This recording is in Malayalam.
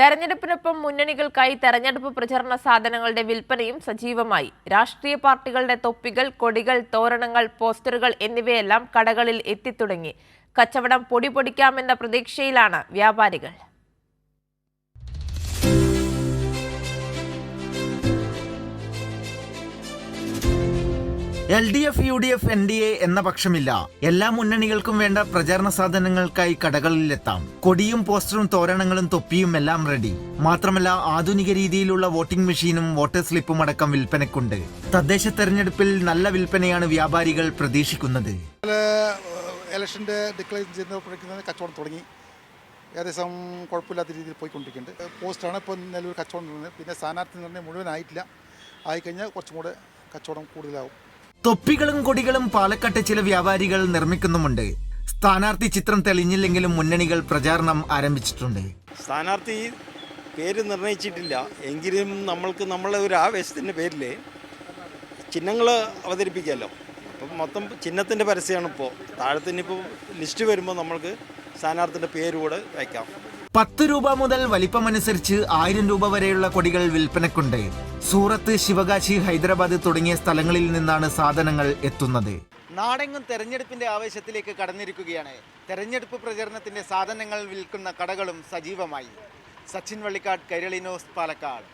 തെരഞ്ഞെടുപ്പിനൊപ്പം മുന്നണികൾക്കായി തെരഞ്ഞെടുപ്പ് പ്രചരണ സാധനങ്ങളുടെ വിൽപ്പനയും സജീവമായി. രാഷ്ട്രീയ പാർട്ടികളുടെ തൊപ്പികൾ കൊടികൾ തോരണങ്ങൾ പോസ്റ്ററുകൾ എന്നിവയെല്ലാം കടകളിൽ എത്തിത്തുടങ്ങി. കച്ചവടം പൊടിപൊടിക്കാമെന്ന പ്രതീക്ഷയിലാണ് വ്യാപാരികൾ. L D F U D F N D A എന്ന പക്ഷമില്ല. എല്ലാ മുന്നണികൾക്കും വേണ്ട പ്രചാരണ സാധനങ്ങൾക്കായി കടകളിലെത്താം. കൊടിയും പോസ്റ്ററും തോരണങ്ങളും തൊപ്പിയും എല്ലാം റെഡി. മാത്രമല്ല ആധുനിക രീതിയിലുള്ള വോട്ടിംഗ് മെഷീനും വോട്ടർ സ്ലിപ്പും അടക്കം വിൽപ്പനക്കുണ്ട് തദ്ദേശ തെരഞ്ഞെടുപ്പിൽ നല്ല വിൽപ്പനയാണ് വ്യാപാരികൾ പ്രതീക്ഷിക്കുന്നത്. ഇലക്ഷന്റെ ഡിക്ലെയർ ചെയ്യുന്നപ്പോഴേക്കും കച്ചവടം തുടങ്ങി. ഏകദേശം കുഴപ്പമില്ലാത്ത രീതിയിൽ പോയിക്കൊണ്ടിരിക്കുന്നുണ്ട്. പോസ്റ്റാണ് ഇപ്പോൾ നിലവിൽ കച്ചവടം പിന്നെ സ്ഥാനാർത്ഥി നിർണയം മുഴുവനായിട്ടില്ല. ആയിക്കഴിഞ്ഞാൽ കുറച്ചും കൂടെ കച്ചവടം കൂടുതലാവും. തൊപ്പികളും കൊടികളും പാലക്കാട്ടെ ചില വ്യാപാരികൾ നിർമ്മിക്കുന്നുമുണ്ട്. സ്ഥാനാർത്ഥി ചിത്രം തെളിഞ്ഞില്ലെങ്കിലും മുന്നണികൾ പ്രചാരണം ആരംഭിച്ചിട്ടുണ്ട്. സ്ഥാനാർത്ഥി പേര് നിർണയിച്ചിട്ടില്ല. എങ്കിലും നമ്മൾക്ക് നമ്മളെ ഒരു ആവേശത്തിന്റെ പേരിൽ ചിഹ്നങ്ങൾ അവതരിപ്പിക്കാമല്ലോ അപ്പം മൊത്തം ചിഹ്നത്തിന്റെ പരസ്യമാണ് ഇപ്പോൾ താഴത്തിന് താഴത്തിനിപ്പോൾ ലിസ്റ്റ് വരുമ്പോൾ നമ്മൾക്ക് സ്ഥാനാർത്ഥിന്റെ പേര് കൂടെ വയ്ക്കാം. പത്ത് രൂപ മുതൽ വലിപ്പമനുസരിച്ച് ആയിരം രൂപ വരെയുള്ള കൊടികൾ വിൽപ്പനക്കുണ്ട്. സൂറത്ത് ശിവകാശി ഹൈദരാബാദ് തുടങ്ങിയ സ്ഥലങ്ങളിൽ നിന്നാണ് സാധനങ്ങൾ എത്തുന്നത്. നാടെങ്ങും തെരഞ്ഞെടുപ്പിന്റെ ആവേശത്തിലേക്ക് കടന്നിരിക്കുകയാണ്. തെരഞ്ഞെടുപ്പ് പ്രചരണത്തിന്റെ സാധനങ്ങൾ വിൽക്കുന്ന കടകളും സജീവമായി. സച്ചിൻ വള്ളിക്കാട് കൈരളി ന്യൂസ് പാലക്കാട്.